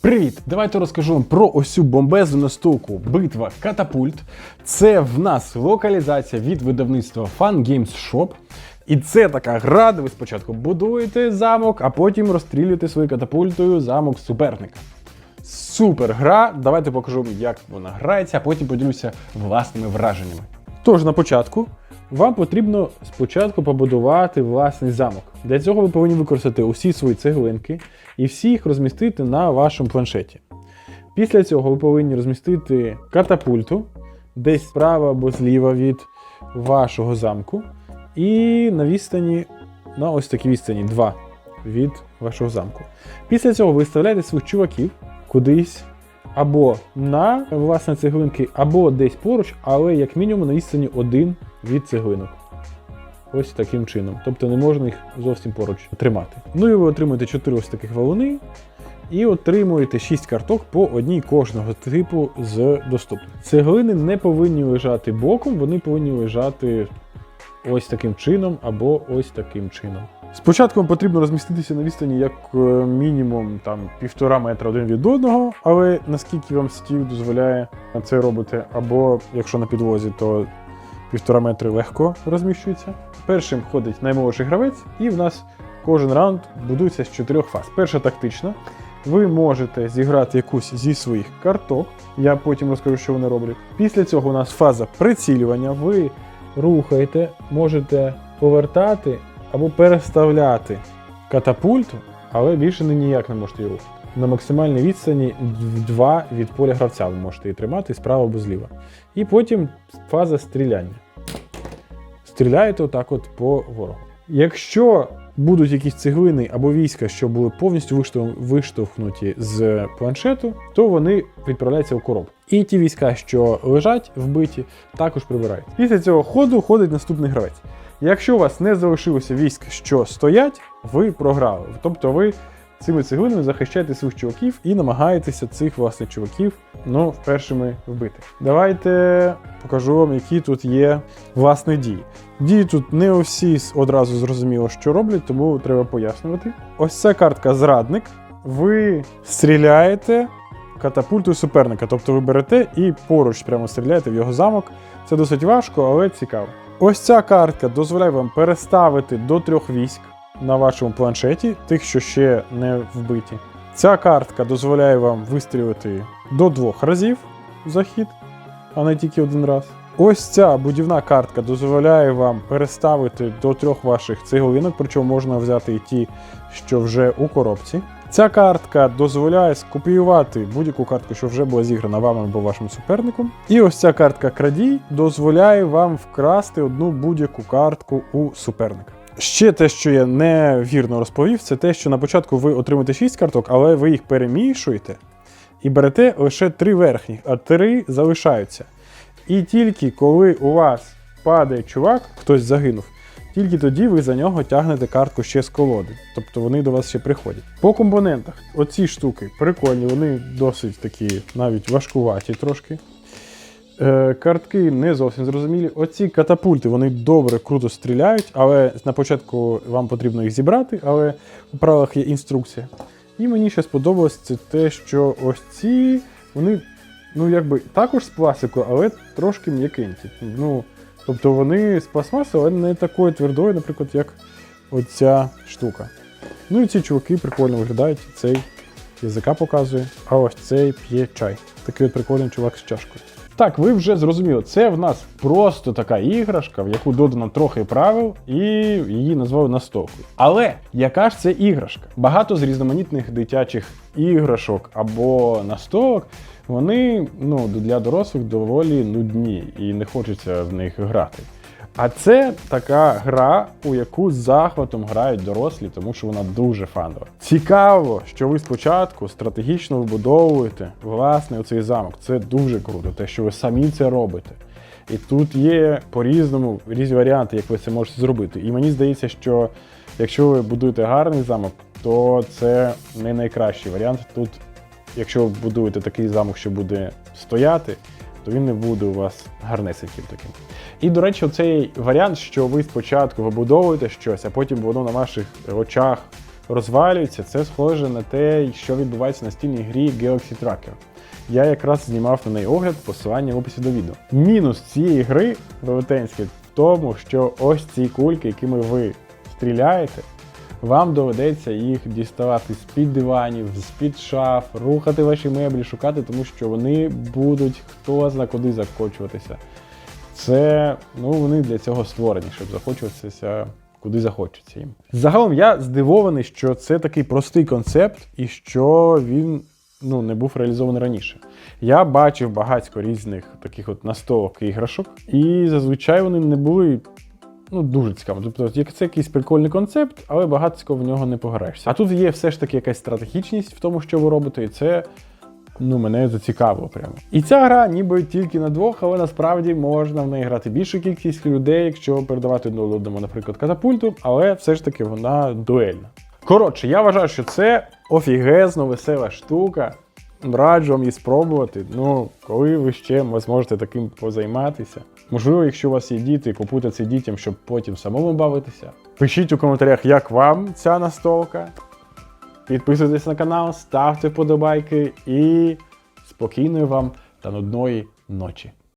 Привіт! Давайте розкажу вам про ось цю бомбезну настолку Битва Катапульт. Це в нас локалізація від видавництва Fun Games Shop. І це така гра, де ви спочатку будуєте замок, а потім розстрілюєте своєю катапультою замок суперника. Супер гра! Давайте покажу, як вона грається, а потім поділюся власними враженнями. Тож на початку вам потрібно спочатку побудувати власний замок. Для цього ви повинні використати усі свої цеглинки і всі їх розмістити на вашому планшеті. Після цього ви повинні розмістити катапульту десь справа або зліва від вашого замку. І на відстані, на ось такій відстані 2 від вашого замку. Після цього ви виставляєте своїх чуваків кудись або на власне цеглинки, або десь поруч, але як мінімум на відстані 1 від цеглинок. Ось таким чином. Тобто не можна їх зовсім поруч тримати. Ну і ви отримуєте 4 ось таких валуни. І отримуєте 6 карток по одній кожного типу з доступних. Цеглини не повинні лежати боком, вони повинні лежати ось таким чином або ось таким чином. Спочатку вам потрібно розміститися на відстані як е, мінімум там півтора метра один від одного, але наскільки вам стіл дозволяє це робити, або якщо на підлозі, то півтора метри легко розміщується. Першим ходить наймолодший гравець, і в нас кожен раунд будується з чотирьох фаз. Перша тактична. Ви можете зіграти якусь зі своїх карток. Я потім розкажу, що вони роблять. Після цього у нас фаза прицілювання. Ви рухаєте, можете повертати або переставляти катапульту, але більше не ніяк не можете її рухати. На максимальній відстані 2 від поля гравця ви можете її тримати справа або зліва. І потім фаза стріляння. Стріляєте отак от по ворогу. Якщо будуть якісь цеглини або війська, що були повністю виштовхнуті з планшету, то вони відправляються у коробку. І ті війська, що лежать вбиті, також прибирають. Після цього ходу ходить наступний гравець. Якщо у вас не залишилося військ, що стоять, ви програли. Тобто ви цими цеглинами захищаєте своїх чуваків і намагаєтеся цих власних чуваків ну, першими вбити. Давайте покажу вам, які тут є власне дії. Дії тут не всі одразу зрозуміло, що роблять, тому треба пояснювати. Ось ця картка зрадник. Ви стріляєте катапультою суперника, тобто ви берете і поруч прямо стріляєте в його замок. Це досить важко, але цікаво. Ось ця картка дозволяє вам переставити до трьох військ на вашому планшеті, тих, що ще не вбиті. Ця картка дозволяє вам вистрілити до двох разів за хід, а не тільки один раз. Ось ця будівна картка дозволяє вам переставити до трьох ваших цеглинок, причому можна взяти і ті, що вже у коробці. Ця картка дозволяє скопіювати будь-яку картку, що вже була зіграна вами або вашим суперником. І ось ця картка крадій дозволяє вам вкрасти одну будь-яку картку у суперника. Ще те, що я невірно розповів, це те, що на початку ви отримаєте 6 карток, але ви їх перемішуєте і берете лише три верхніх, а три залишаються. І тільки коли у вас падає чувак, хтось загинув, тільки тоді ви за нього тягнете картку ще з колоди. Тобто вони до вас ще приходять. По компонентах, оці штуки прикольні, вони досить такі навіть важкуваті трошки. Е, картки не зовсім зрозумілі. Оці катапульти вони добре, круто стріляють, але на початку вам потрібно їх зібрати, але у правилах є інструкція. І мені ще сподобалось це те, що ось ці, вони, ну якби також з пластику, але трошки м'якенькі. Ну, тобто вони з пластмаси, але не такої твердої, наприклад, як оця штука. Ну і ці чуваки прикольно виглядають. Цей язика показує, а ось цей п'є чай. Такий от прикольний чувак з чашкою. Так, ви вже зрозуміли, це в нас просто така іграшка, в яку додано трохи правил, і її назвали настолкою. Але яка ж це іграшка? Багато з різноманітних дитячих іграшок або настолок, вони ну, для дорослих доволі нудні і не хочеться в них грати. А це така гра, у яку з захватом грають дорослі, тому що вона дуже фанова. Цікаво, що ви спочатку стратегічно вибудовуєте власне оцей замок. Це дуже круто, те, що ви самі це робите. І тут є по-різному різні варіанти, як ви це можете зробити. І мені здається, що якщо ви будуєте гарний замок, то це не найкращий варіант. Тут, якщо ви будуєте такий замок, що буде стояти, то він не буде у вас гарнесеньким таким. І, до речі, цей варіант, що ви спочатку вибудовуєте щось, а потім воно на ваших очах розвалюється. Це схоже на те, що відбувається на стільній грі Galaxy Tracker. Я якраз знімав на неї огляд, посилання в описі до відео. Мінус цієї гри велетенський в тому, що ось ці кульки, якими ви стріляєте, вам доведеться їх діставати з-під диванів, з-під шаф, рухати ваші меблі, шукати, тому що вони будуть хто зна куди закочуватися. Це ну вони для цього створені, щоб захочуватися куди захочеться їм. Загалом я здивований, що це такий простий концепт і що він ну, не був реалізований раніше. Я бачив багатько різних таких от настолок і іграшок, і зазвичай вони не були ну, дуже цікаво. Тобто, це якийсь прикольний концепт, але багатько в нього не пограєшся. А тут є все ж таки якась стратегічність в тому, що ви робите, і це ну, мене зацікавило прямо. І ця гра ніби тільки на двох, але насправді можна в неї грати більшу кількість людей, якщо передавати одному, наприклад, катапульту, але все ж таки вона дуельна. Коротше, я вважаю, що це офігезно весела штука. Раджу вам її спробувати. Ну, коли ви ще зможете таким позайматися. Можливо, якщо у вас є діти, купуйте це дітям, щоб потім самому бавитися. Пишіть у коментарях, як вам ця настолка. Підписуйтесь на канал, ставте вподобайки і спокійної вам та нудної ночі.